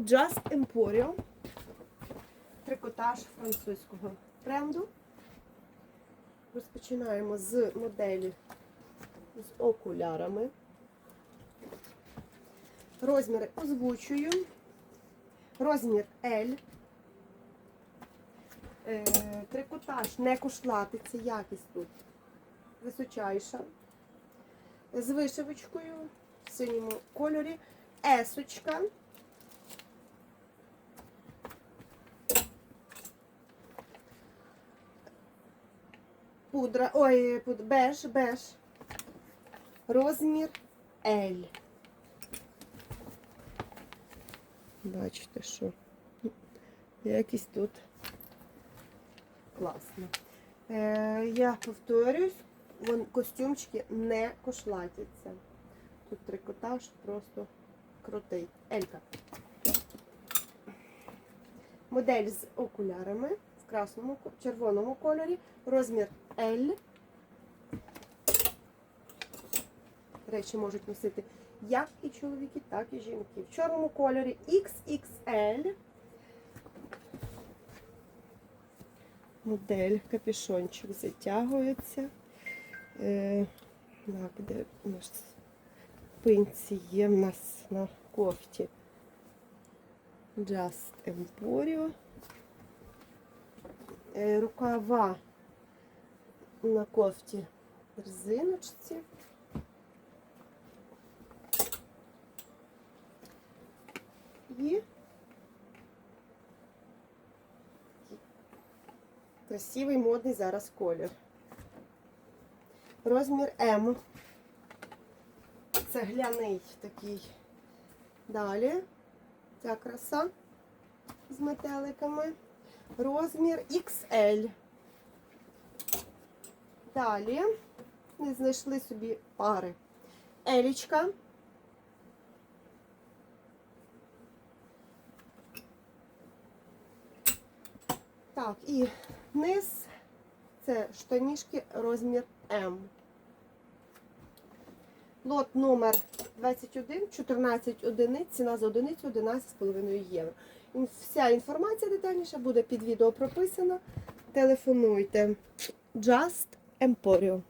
Just Emporio. Трикотаж французького бренду. Розпочинаємо з моделі з окулярами. Розміри озвучую. Розмір L. Е, трикотаж не кошлатиться, якість тут височайша. З вишивочкою в синьому кольорі. Есочка. Пудра, ой, пуд, беж, беж. Розмір L. Бачите, що якість тут класна. Е, я повторюсь, вон, костюмчики не кошлатяться. Тут трикотаж просто крутий. Елька. Модель з окулярами красному, червоному кольорі. Розмір L. Речі можуть носити як і чоловіки, так і жінки. В чорному кольорі XXL. Модель, капюшончик затягується. Е, так, де у нас пинці є в нас на кофті. Just Emporio. Е, рукава на кофті резиночці. І красивий модний зараз колір. Розмір М. Цегляний такий. Далі ця краса з метеликами. Розмір XL. Далі ми знайшли собі пари. Елічка. Так, і низ це штанішки розмір М. Лот номер 21, 14 одиниць, ціна за одиницю 11,5 євро. Вся інформація детальніша буде під відео прописана. Телефонуйте. Just Emporio.